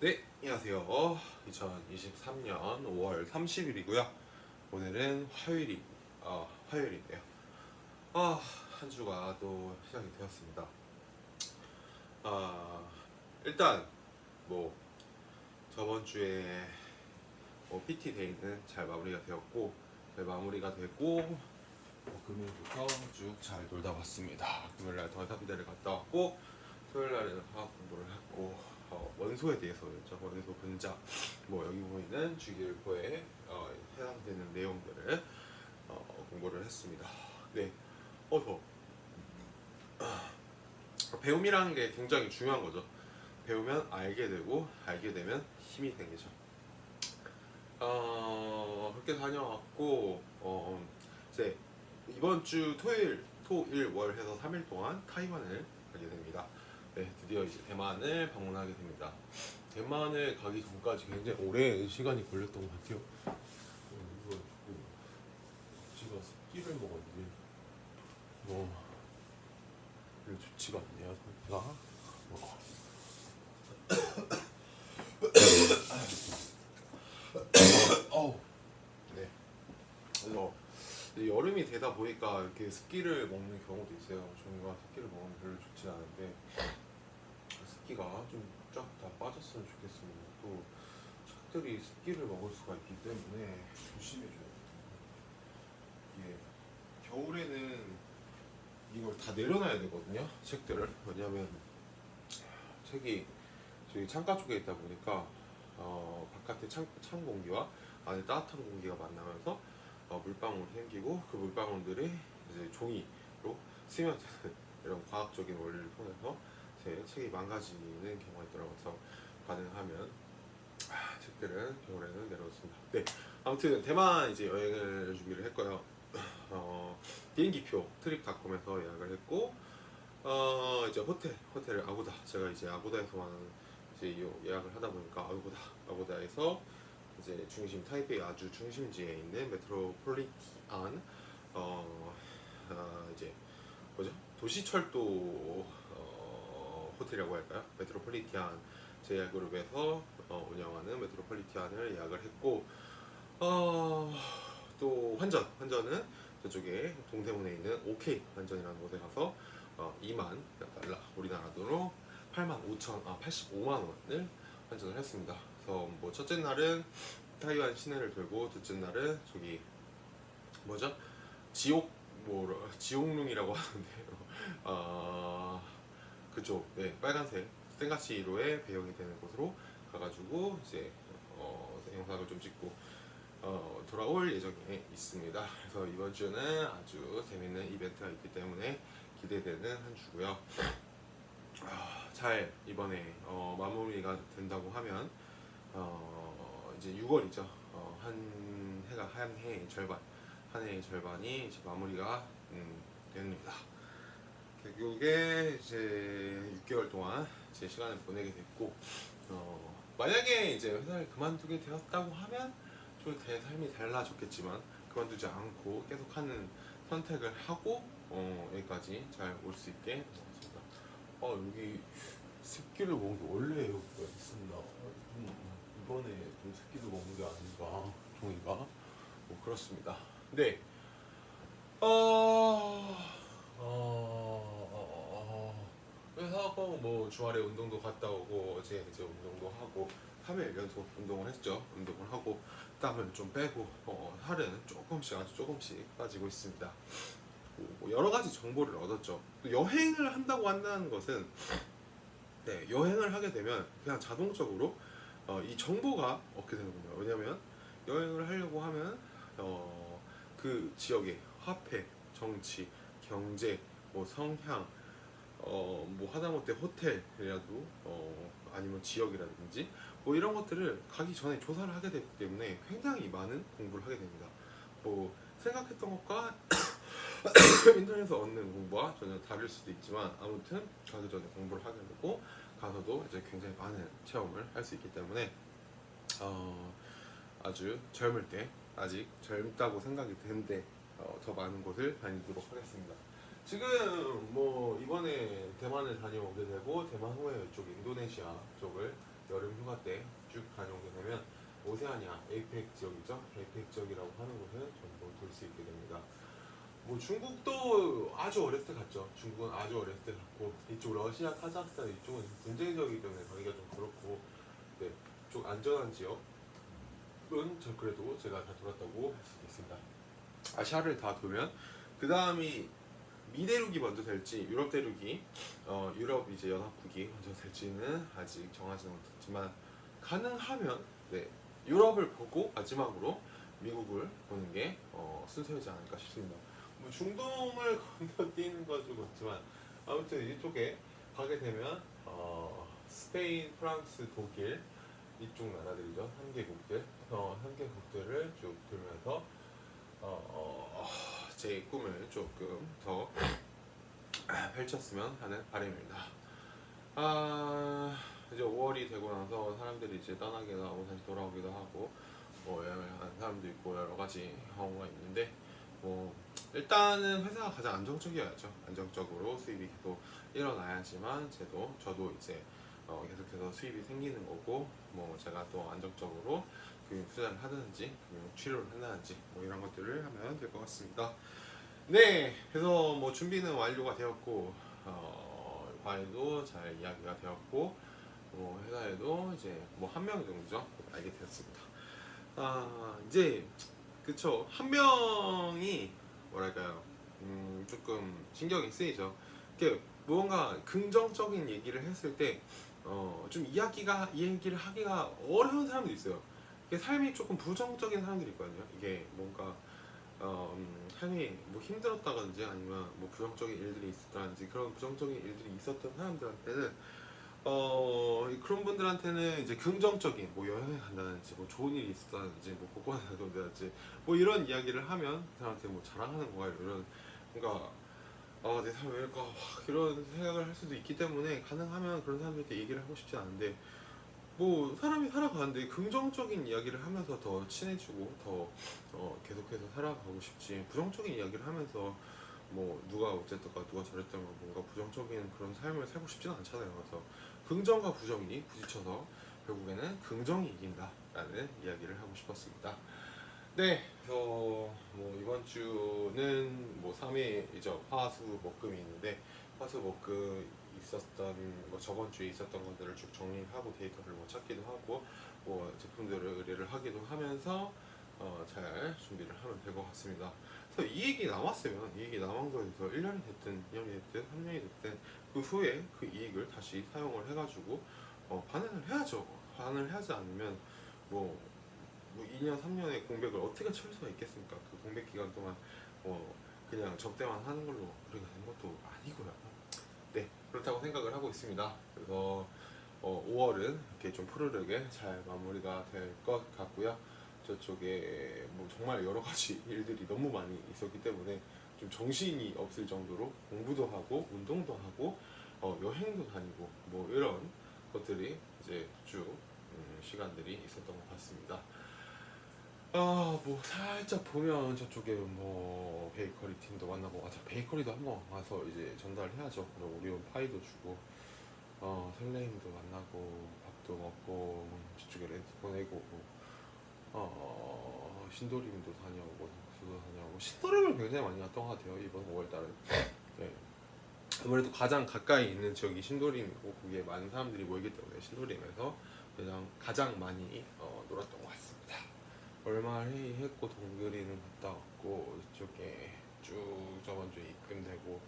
네, 안녕하세요. 2023년 5월 30일이고요. 오늘은 화요일이 어, 화요일인데요. 아, 한 주가 또 시작이 되었습니다. 아, 일단 뭐 저번 주에 뭐 PT 데이는 잘 마무리가 되었고 잘 마무리가 되고 뭐 금요일부터 쭉 잘 놀다 왔습니다. 금요일 날 더삼대를 갔다 왔고 토요일 날에는 화학 공부를 했고 어, 원소에 대해서였죠. 원소 분자 뭐 여기 보이는 주기율표에 어, 해당되는 내용들을 어, 공부를 했습니다. 네, 어서 배움이라는 게 굉장히 중요한 거죠. 배우면 알게 되고 알게 되면 힘이 생기죠. 어, 그렇게 다녀왔고 어, 이제 이번 주 토요일, 토일, 월 해서 3일 동안 타이완을 가게 됩니다. 네, 드디어 이제 대만을 방문하게 됩니다. 대만을 가기 전까지 굉장히 오래 시간이 걸렸던 것 같아요. 어, 이거 그 제가 습기를 먹었는데 뭐 별로 좋지가 않네요. 상태가. 어. 어우. 네. 그래서 이제 여름이 되다 보니까 이렇게 습기를 먹는 경우도 있어요. 저희가 습기를 먹으면 별로 좋지 않은데 습기가 좀 쫙 다 빠졌으면 좋겠습니다. 또 책들이 습기를 먹을 수가 있기 때문에 조심해줘야 돼요. 이게 겨울에는 이걸 다 내려놔야 되거든요. 책들을 왜냐하면 책이 저기 창가 쪽에 있다 보니까 어, 바깥에 찬, 찬 공기와 안에 따뜻한 공기가 만나면서 어, 물방울 생기고 그 물방울들이 이제 종이로 스며드는 이런 과학적인 원리를 통해서 제 책이 망가지는 경우가 있더라고요. 그래서 가능하면 아, 책들은 겨울에는 내려놓습니다. 네, 아무튼 대만 이제 여행을 준비를 했고요. 어, 비행기표 트립닷컴에서 예약을 했고 어, 이제 호텔 호텔을 아고다 제가 이제 아고다에서만 이제 요- 예약을 하다 보니까 아고다 아고다에서 이제 중심 타이베이 아주 중심지에 있는 메트로폴리탄 어, 어 이제 뭐죠 도시철도 어, 호텔이라고 할까요 메트로폴리탄 제약그룹에서 어, 운영하는 메트로폴리탄을 예약을 했고 어, 또 환전 환전은 저쪽에 동대문에 있는 OK 환전이라는 곳에 가서 어, 2만 달러 우리나라 돈으로 8만 5천 아 85만 원을 환전을 했습니다. 그래서 뭐 첫째 날은 타이완 시내를 돌고 둘째 날은 저기 뭐죠 지옥 뭐 지옥릉이라고 하는데요. 아 그쪽 네 빨간색 생가치로의 배경이 되는 곳으로 가가지고 이제 어, 영상을 좀 찍고 어, 돌아올 예정에 있습니다. 그래서 이번 주는 아주 재밌는 이벤트가 있기 때문에 기대되는 한 주고요. 아, 잘 이번에 어, 마무리가 된다고 하면 어, 이제 6월이죠. 어, 한 해가 한 해의 절반, 한 해의 절반이 이제 마무리가 음, 됩니다. 결국에 이제 6개월 동안 제 시간을 보내게 됐고 어, 만약에 이제 회사를 그만두게 되었다고 하면 좀 제 삶이 달라졌겠지만 그만두지 않고 계속하는 선택을 하고 어, 여기까지 잘 올 수 있게 되었습니다. 아 여기 습기를 먹은 게 원래 여기가 있었나? 좀 이번에 좀 습기를 먹은 게 아닌가 종이가 뭐 그렇습니다. 네. 어... 어... 어... 회사하고 뭐 주말에 운동도 갔다 오고 어제 이제 운동도 하고 3일 연속 운동을 했죠. 운동을 하고 땀을 좀 빼고 어, 살은 조금씩 아주 조금씩 빠지고 있습니다. 뭐 여러 가지 정보를 얻었죠. 또 여행을 한다고 한다는 것은 네, 여행을 하게 되면 그냥 자동적으로 어, 이 정보가 얻게 되는군요. 왜냐하면 여행을 하려고 하면 어, 그 지역의 화폐, 정치, 경제, 뭐 성향, 어, 뭐 하다못해 호텔이라도 어, 아니면 지역이라든지 뭐 이런 것들을 가기 전에 조사를 하게 되기 때문에 굉장히 많은 공부를 하게 됩니다. 뭐 생각했던 것과 인터넷에서 얻는 공부와 전혀 다를 수도 있지만 아무튼 가기 전에 공부를 하게 되고 가서도 이제 굉장히 많은 체험을 할 수 있기 때문에 어, 아주 젊을 때 아직 젊다고 생각이 드는데 어, 더 많은 곳을 다니도록 하겠습니다. 지금 뭐 이번에 대만을 다녀오게 되고 대만 후에 이쪽 인도네시아 쪽을 여름 휴가 때 쭉 다녀오게 되면 오세아니아 에이펙 지역이죠. 에이펙 지역이라고 하는 곳을 전부 돌 수 있게 됩니다. 뭐 중국도 아주 어렸을 때 갔죠. 중국은 아주 어렸을 때 갔고 이쪽 러시아, 카자흐스탄 이쪽은 분쟁 지역이기 때문에 가기가 좀 그렇고 네, 좀 안전한 지역은 저 그래도 제가 다 돌았다고 할 수 있습니다. 아시아를 다 돌면 그 다음이 미 대륙이 먼저 될지 유럽 대륙이 어, 유럽 이제 연합국이 먼저 될지는 아직 정하지는 못했지만 가능하면 네 유럽을 보고 마지막으로 미국을 보는 게 어, 순서이지 않을까 싶습니다. 뭐 중동을 건너뛰는 건 좀 없지만 아무튼 이쪽에 가게 되면 어, 스페인, 프랑스, 독일 이쪽 나라들이죠. 3개국들 어, 3개국들을 쭉 돌면서 어, 어, 제 꿈을 조금 더 펼쳤으면 하는 바람입니다. 아 이제 5월이 되고 나서 사람들이 이제 떠나기도 하고 다시 돌아오기도 하고 뭐 여행을 하는 사람도 있고 여러 가지 경우가 있는데 뭐 일단은 회사가 가장 안정적이어야죠. 안정적으로 수입이 계속 일어나야지만 저도 저도 이제 어, 계속해서 수입이 생기는 거고 뭐 제가 또 안정적으로 금융 투자를 하든지 금융 치료를 한다든지 뭐 이런 것들을 하면 될 것 같습니다. 네, 그래서 뭐 준비는 완료가 되었고 어, 과외도 잘 이야기가 되었고 뭐 회사에도 이제 뭐 한 명 정도죠 알게 되었습니다. 아 이제 그쵸 한 명이 뭐랄까요 음 조금 신경이 쓰이죠. 이게 무언가 긍정적인 얘기를 했을 때 어, 좀 이야기가 이 얘기를 하기가 어려운 사람도 있어요. 이게 삶이 조금 부정적인 사람들이 있거든요. 이게 뭔가 어, 음, 삶이 뭐 힘들었다든지 아니면 뭐 부정적인 일들이 있었다든지 그런 부정적인 일들이 있었던 사람들한테는 어 그런 분들한테는 이제 긍정적인 뭐 여행을 간다든지 뭐 좋은 일이 있었다든지 뭐 복권을 사든지 뭐 이런 이야기를 하면 그 사람한테 뭐 자랑하는 거야 이런 뭔가 아내 삶이 왜 이럴까 막 이런 생각을 할 수도 있기 때문에 가능하면 그런 사람들한테 얘기를 하고 싶지 않은데 뭐 사람이 살아가는데 긍정적인 이야기를 하면서 더 친해지고 더 어, 계속해서 살아가고 싶지 부정적인 이야기를 하면서 뭐 누가 어쨌든가 누가 저랬다가 뭔가 부정적인 그런 삶을 살고 싶지는 않잖아요. 그래서 긍정과 부정이 부딪혀서 결국에는 긍정이 이긴다라는 이야기를 하고 싶었습니다. 네, 그래서 뭐 이번 주는 뭐 3일이죠. 화수 목금이 있는데 화수 목금 있었던 뭐 저번 주에 있었던 것들을 쭉 정리하고 데이터를 뭐 찾기도 하고 뭐 제품들을 의뢰를 하기도 하면서 어, 잘 준비를 하면 될 것 같습니다. 그래서 이 얘기 나왔으면 이 얘기 나온 거에서 1년이 됐든 2년이 됐든 3년이 됐든 그 후에 그 이익을 다시 사용을 해가지고 어, 반환을 해야죠. 반환을 하지 않으면 뭐, 뭐 2년 3년의 공백을 어떻게 채울 수가 있겠습니까? 그 공백 기간 동안 뭐 그냥 접대만 하는 걸로 우리가 된 것도 아니고요. 네 그렇다고 생각을 하고 있습니다. 그래서 어, 5월은 이렇게 좀 푸르르게 잘 마무리가 될 것 같고요. 저쪽에 뭐 정말 여러 가지 일들이 너무 많이 있었기 때문에 좀 정신이 없을 정도로 공부도 하고 운동도 하고 어, 여행도 다니고 뭐 이런 것들이 이제 쭉 음, 시간들이 있었던 것 같습니다. 아 뭐 살짝 보면 저쪽에 뭐 베이커리 팀도 만나고 아, 저 베이커리도 한번 와서 이제 전달해야죠. 그리고 오리온 파이도 주고 어 설레임도 만나고 밥도 먹고 저쪽에 렌트 보내고 어 신도림도 다녀오고 수도 다녀오고 신도림을 굉장히 많이 갔던 것 같아요 이번 5월달은. 네. 아무래도 가장 가까이 있는 지역이 신도림이고 거기에 많은 사람들이 모이기 때문에 신도림에서 가장 가장 많이 어, 놀았던 것 같습니다. 얼마 회의 했고 동그리는 갔다 왔고 이쪽에 쭉 저번 주에 입금되고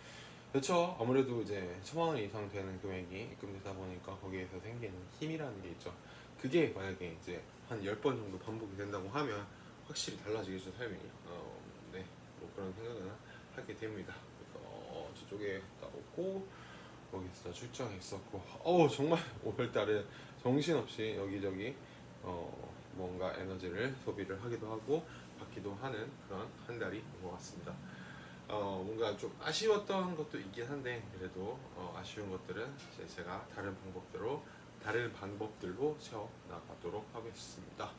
그렇죠 아무래도 이제 천만 원 이상 되는 금액이 입금되다 보니까 거기에서 생기는 힘이라는 게 있죠 그게 만약에 이제 한 10번 정도 반복이 된다고 하면 확실히 달라지겠죠 삶이. 어, 네 뭐 그런 생각은 하게 됩니다. 그래서 어, 저쪽에 갔다 오고 거기서 출장했었고. 어 정말 5월달에 정신없이 여기저기 어, 뭔가 에너지를 소비를 하기도 하고 받기도 하는 그런 한 달이 된것 같습니다. 어, 뭔가 좀 아쉬웠던 것도 있긴 한데 그래도 어, 아쉬운 것들은 제가 다른 방법대로 다른 방법들로 채워 나가도록 하겠습니다.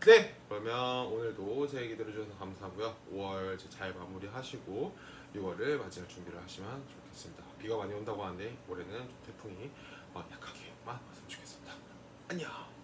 네, 그러면 오늘도 제 얘기 들어주셔서 감사하고요. 5월 이제 잘 마무리하시고 6월을 맞이할 준비를 하시면 좋겠습니다. 비가 많이 온다고 하는데 올해는 좀 태풍이 어, 약하게만 왔으면 좋겠습니다. 안녕.